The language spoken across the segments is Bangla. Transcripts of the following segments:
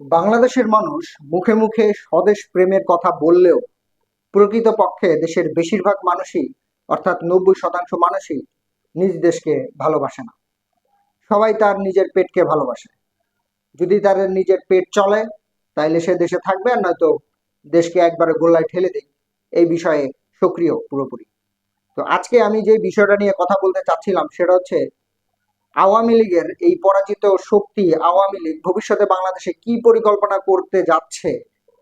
বাংলাদেশের মানুষ মুখে মুখে স্বদেশ প্রেমের কথা বললেও প্রকৃতপক্ষে দেশের বেশিরভাগ মানুষই, অর্থাৎ নব্বই শতাংশ মানুষই নিজ দেশকে ভালোবাসে না। সবাই তার নিজের পেটকে ভালোবাসে। যদি তার নিজের পেট চলে, তাইলে সে দেশে থাকবে আর নয়তো দেশকে একবারে গোল্লায় ঠেলে দেয় এই বিষয়ে সক্রিয় পুরোপুরি। তো আজকে আমি যে বিষয়টা নিয়ে কথা বলতে চাচ্ছিলাম, সেটা হচ্ছে আওয়ামী লীগের এই পরাজিত শক্তি আওয়ামী লীগ ভবিষ্যতে বাংলাদেশে কি পরিকল্পনা করতে যাচ্ছে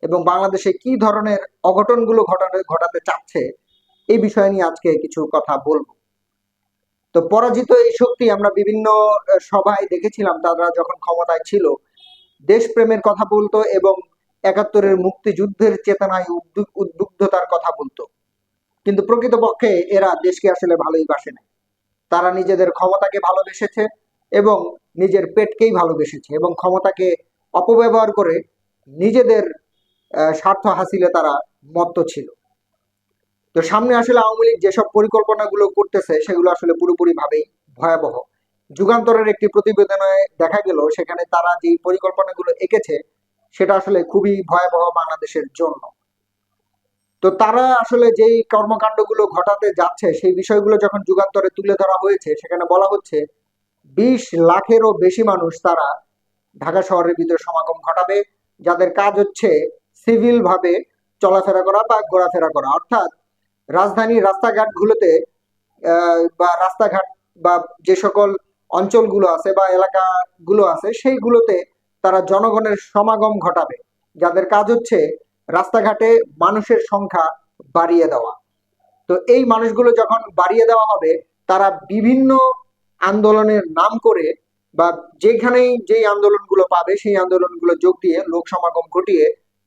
এবং বাংলাদেশে কি ধরনের অঘটনগুলো ঘটাতে ঘটাতে চাচ্ছে, এই বিষয় নিয়ে আজকে কিছু কথা বলব। তো পরাজিত এই শক্তি আমরা বিভিন্ন সভায় দেখেছিলাম, তারা যখন ক্ষমতায় ছিল, দেশপ্রেমের কথা বলতো এবং একাত্তরের মুক্তিযুদ্ধের চেতনায় উদ্বুদ্ধতার কথা বলতো। কিন্তু প্রকৃতপক্ষে এরা দেশকে আসলে ভালোই বাসে না তারা নিজেদের ক্ষমতাকে ভালোবেসেছে এবং নিজের পেটকেই ভালোবেসেছে এবং ক্ষমতাকে অপব্যবহার করে নিজেদের স্বার্থ হাসিলে তারা মত্ত ছিল। তো সামনে আসলে আওয়ামী লীগ যেসব পরিকল্পনাগুলো করতেছে, সেগুলো আসলে পুরোপুরি ভাবেই ভয়াবহ। যুগান্তরের একটি প্রতিবেদনে দেখা গেল, সেখানে তারা যেই পরিকল্পনাগুলো এঁকেছে, সেটা আসলে খুবই ভয়াবহ বাংলাদেশের জন্য। তো তারা আসলে যেই কর্মকাণ্ডগুলো ঘটাতে যাচ্ছে, সেই বিষয়গুলো যখন যুগান্তরে তুলে ধরা হয়েছে, সেখানে বলা হচ্ছে বিশ লাখেরও বেশি মানুষ তারা ঢাকা শহরের ভিতরে সমাগম ঘটাবে, যাদের কাজ হচ্ছে সিভিল ভাবে চলাফেরা করা বা ঘোরাফেরা করা। অর্থাৎ রাজধানীর রাস্তাঘাটগুলোতে বা রাস্তাঘাট বা যে সকল অঞ্চলগুলো আছে বা এলাকাগুলো আছে, সেইগুলোতে তারা জনগণের সমাগম ঘটাবে। যাদের কাজ হচ্ছে রাস্তাঘাটে মানুষের সংখ্যা বাড়িয়ে দেওয়া। তো এই মানুষগুলো যখন বাড়িয়ে দেওয়া হবে, তারা বিভিন্ন আন্দোলনের নাম করে বা যেখানেই যেই আন্দোলনগুলো পাবে, সেই আন্দোলনগুলো যোগ দিয়ে লোক সমাগম ঘটিয়ে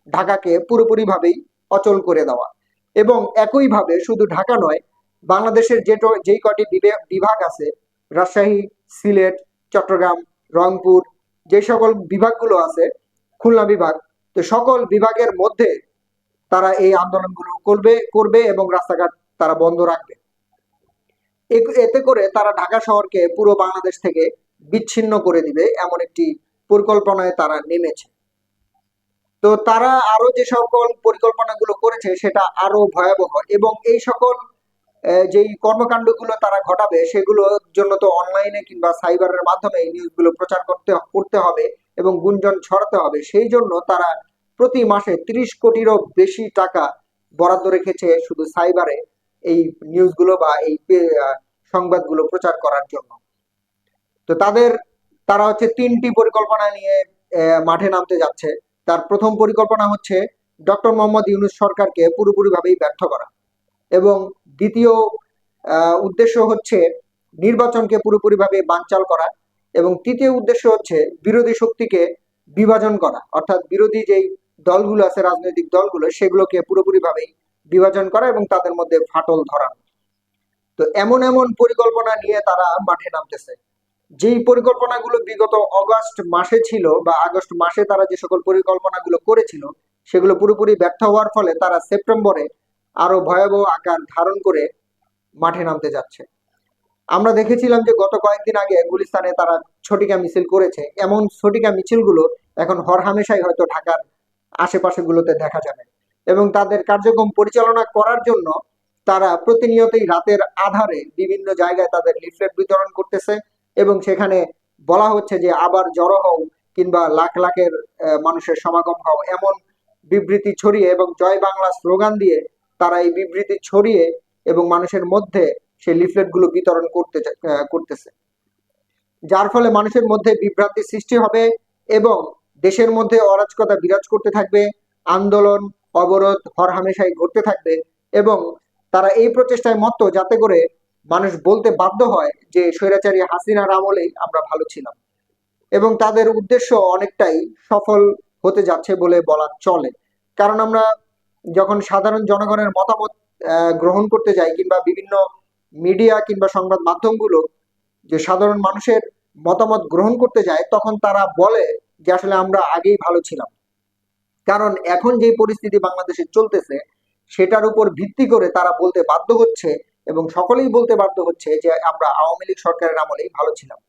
ঢাকাকে পুরোপুরিভাবেই অচল করে দেওয়া। এবং একইভাবে শুধু ঢাকা নয়, বাংলাদেশের যে যেই কটি বিভাগ আছে, রাজশাহী, সিলেট, চট্টগ্রাম, রংপুর, যে সকল বিভাগগুলো আছে, খুলনা বিভাগ, তো সকল বিভাগের মধ্যে তারা এই আন্দোলনগুলো করবে করবে এবং রাস্তাঘাট তারা বন্ধ রাখবে। এতে করে তারা ঢাকা শহরকে পুরো বাংলাদেশ থেকে বিচ্ছিন্ন করে দিবে এমন একটি পরিকল্পনায় তারা নেমেছে। তো তারা আরও যে সকল পরিকল্পনাগুলো করেছে সেটা আরও ভয়াবহ এবং এই সকল যেই কর্মকাণ্ডগুলো তারা ঘটাবে সেগুলোর জন্য তো অনলাইনে কিংবা সাইবারের মাধ্যমে এই নিউজগুলো প্রচার করতে করতে হবে এবং গুঞ্জন ছড়াতে হবে। সেই জন্য তারা প্রতি মাসে ত্রিশ কোটিরও বেশি টাকা বরাদ্দ রেখেছে শুধু সাইবারে এই নিউজগুলো বা এই সংবাদগুলো প্রচার করার জন্য। তো তাদের, তারা হচ্ছে তিনটি পরিকল্পনা নিয়ে মাঠে নামতে যাচ্ছে। তার প্রথম পরিকল্পনা হচ্ছে ডক্টর মোহাম্মদ ইউনুস সরকারকে পুরোপুরিভাবেই ব্যর্থ করা। এবং দ্বিতীয় উদ্দেশ্য হচ্ছে নির্বাচনকে পুরোপুরিভাবে বানচাল করা। এবং তৃতীয় উদ্দেশ্য হচ্ছে বিরোধী শক্তিকে বিভাজন করা। অর্থাৎ বিরোধী যেই দলগুলো আছে, রাজনৈতিক দলগুলো, সেগুলোকে পুরোপুরিভাবেই বিভাজন করা এবং তাদের মধ্যে ফাটল ধরানো। তো এমন এমন পরিকল্পনা নিয়ে তারা মাঠে নামতেছে। যেই পরিকল্পনাগুলো বিগত অগস্ট মাসে ছিল বা আগস্ট মাসে তারা যে সকল পরিকল্পনাগুলো করেছিল, সেগুলো পুরোপুরি ব্যর্থ হওয়ার ফলে তারা সেপ্টেম্বরে আরও ভয়াবহ আকার ধারণ করে মাঠে নামতে যাচ্ছে। আমরা দেখেছিলাম যে গত কয়েকদিন আগে গুলিস্তানে তারা ছটিকা মিছিল করেছে। এমন ছটিকা মিছিলগুলো এখন হরহামেশাই হয়তো ঢাকার আশেপাশেগুলোতে দেখা যাবে। এবং তাদের কার্যক্রম পরিচালনা করার জন্য তারা প্রতিনিয়তই রাতের আধারে বিভিন্ন জায়গায় তাদের লিফলেট বিতরণ করতেছে এবং সেখানে বলা হচ্ছে যে আবার জড়ো হও কিংবা লাখ লাখের মানুষের সমাগম হও এমন বিবৃতি ছড়িয়ে এবং জয় বাংলা স্লোগান দিয়ে তারা এই বিবৃতি ছড়িয়ে এবং মানুষের মধ্যে সেই লিফলেটগুলো বিতরণ করতে করতেছে। যার ফলে মানুষের মধ্যে বিভ্রান্তি সৃষ্টি হবে এবং দেশের মধ্যে অরাজকতা বিরাজ করতে থাকবে, আন্দোলন, অবরোধ, হরহামেশাই ঘটতে থাকবে এবং তারা এই প্রচেষ্টায় মত্ত যাতে করে মানুষ বলতে বাধ্য হয় যে স্বৈরাচারী হাসিনার আমলেই আমরা ভালো ছিলাম। এবং তাদের উদ্দেশ্য অনেকটাই সফল হতে যাচ্ছে বলে বলা চলে। কারণ আমরা যখন সাধারণ জনগণের মতামত গ্রহণ করতে যাই কিংবা বিভিন্ন মিডিয়া কিংবা সংবাদ মাধ্যমগুলো যে সাধারণ মানুষের মতামত গ্রহণ করতে যায়, তখন তারা বলে যে আসলে আমরা আগেই ভালো ছিলাম। কারণ এখন যে পরিস্থিতি বাংলাদেশে চলতেছে, সেটার উপর ভিত্তি করে তারা বলতে বাধ্য হচ্ছে এবং সকলেই বলতে বাধ্য হচ্ছে যে আমরা আওয়ামী লীগ সরকারের আমলেই ভালো ছিলাম।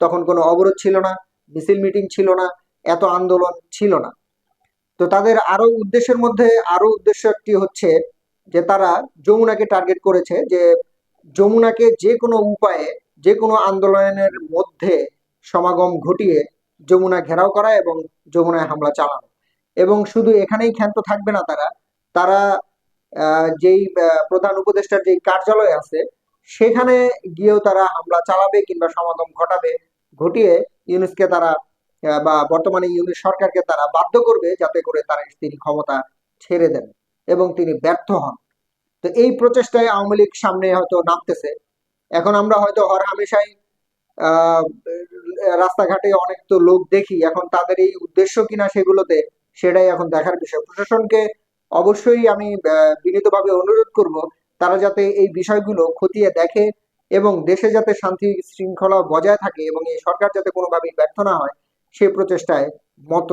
তখন কোনো অবরোধ ছিল না, মিছিল মিটিং ছিল না, এত আন্দোলন ছিল না। তো তাদের আরও উদ্দেশ্যের মধ্যে আরও উদ্দেশ্য একটি হচ্ছে যে তারা যমুনাকে টার্গেট করেছে যে যমুনাকে যে কোনো উপায়ে, যে কোনো আন্দোলনের মধ্যে সমাগম ঘটিয়ে যমুনা ঘেরাও করা এবং যমুনায় হামলা চালানো। এবং শুধু এখানেই ক্ষান্ত থাকবে না তারা। তারা যেই প্রধান উপদেষ্টার যেই কার্যালয় আছে, সেখানে গিয়েও তারা হামলা চালাবে কিংবা সমাগম ঘটাবে, ঘটিয়ে ইউনুসকে তারা বা বর্তমানে ইউনুস সরকারকে তারা বাধ্য করবে যাতে করে তারা তিনি ক্ষমতা ছেড়ে দেন এবং তিনি ব্যর্থ হন। তো এই প্রচেষ্টায় আওয়ামী লীগ সামনে হয়তো নামতেছে। এখন আমরা হয়তো হর হামেশাই রাস্তাঘাটে অনেক তো লোক দেখি, এখন তাদের এই উদ্দেশ্য কিনা সেগুলোতে সেটাই এখন দেখার বিষয়। প্রশাসনকে অবশ্যই আমি বিনীতভাবে অনুরোধ করব, তারা যাতে এই বিষয়গুলো খতিয়ে দেখে এবং দেশে যাতে শান্তি শৃঙ্খলা বজায় থাকে এবং এই সরকার যাতে কোনোভাবেই ব্যর্থ না হয় সেই প্রচেষ্টায় মত